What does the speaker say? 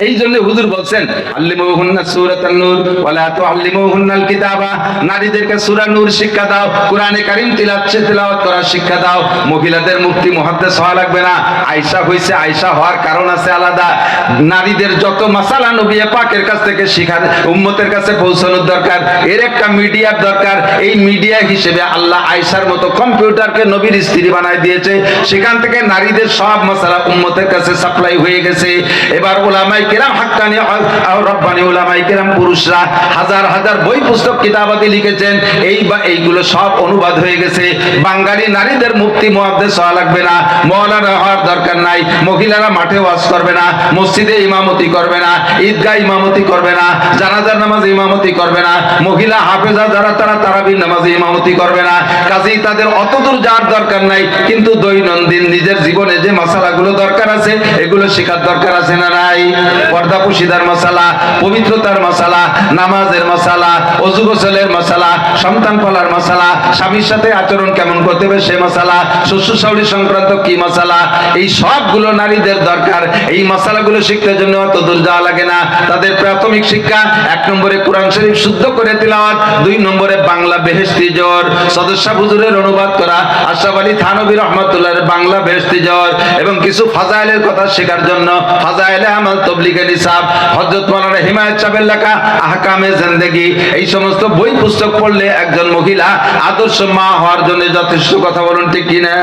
এই জন্য হুজুর বলছেন নারীদেরকে নূর শিক্ষা দাও, কোরআনে তিলাওয়াত করার শিক্ষা দাও। মহিলাদের মুহাদ্দিস হওয়া লাগবে না। হওয়ার কারণ আছে আলাদা। নারীদের যত নবী পাকের কাছ থেকে শিখার উম্মতের কাছে পৌঁছানোর দরকার। এর একটা মিডিয়ার দরকার। এই মিডিয়া হিসেবে আল্লাহ আয়েশার মতো কম্পিউটারকে নবীর স্ত্রী বানায় দিয়েছে। সেখান থেকে নারীদের সব মাসালা উম্মতের কাছে সাপ্লাই হয়ে গেছে। এবার মসজিদে ইমামতি করবে না। ইমামতি করবে না। জানাজার ইমামতি করবে না। মহিলা হাফেজা যারা, তারা তারাবির নামাজে ইমামতি করবে না। কাজেই তাদের অত দূর দরকার নাই। কিন্তু দৈনন্দিন নিজের জীবনে যে মশালাগুলো দরকার আছে, এগুলো শেখার দরকার আছে না নাই? পর্দা পুশিদার মশালা, পবিত্রতার মশালা, নামাজের মশালা, অজু গোসলের মশালা, সন্তান পালার মশালা, স্বামীর সাথে আচরণ কেমন করতে হবে সে মশালা, শ্বশুর শাশুড়ি সংক্রান্ত কি মশালা, এই সবগুলো নারীদের দরকার। এই মশালাগুলো শিখতে জন্য অত দূর যাওয়া লাগে না। তাদের প্রাথমিক শিক্ষা, এক নম্বরে কোরআন শরীফ শুদ্ধ করে তিলাওয়াত, দুই নম্বরে বাংলা বেহেশতি জ্বর। সদস্যা হুজুরের অনুবাদ করা, আশরাফ আলী থানবী রহমতুল্লাহের বাংলা বেহেশতি জ্বর, এবং কিছু ফাজাইলের কথা শেখার জন্য, ফাজাইলে আমাল তবলিগে নিসাব হজরত হিমায়ত সাহেবের লেখা, আহকামে জিন্দেগি, এই সমস্ত বই পুস্তক পড়লে একজন মহিলা আদর্শ মা হওয়ার জন্য যথেষ্ট কথা বলুন ঠিক কিনা?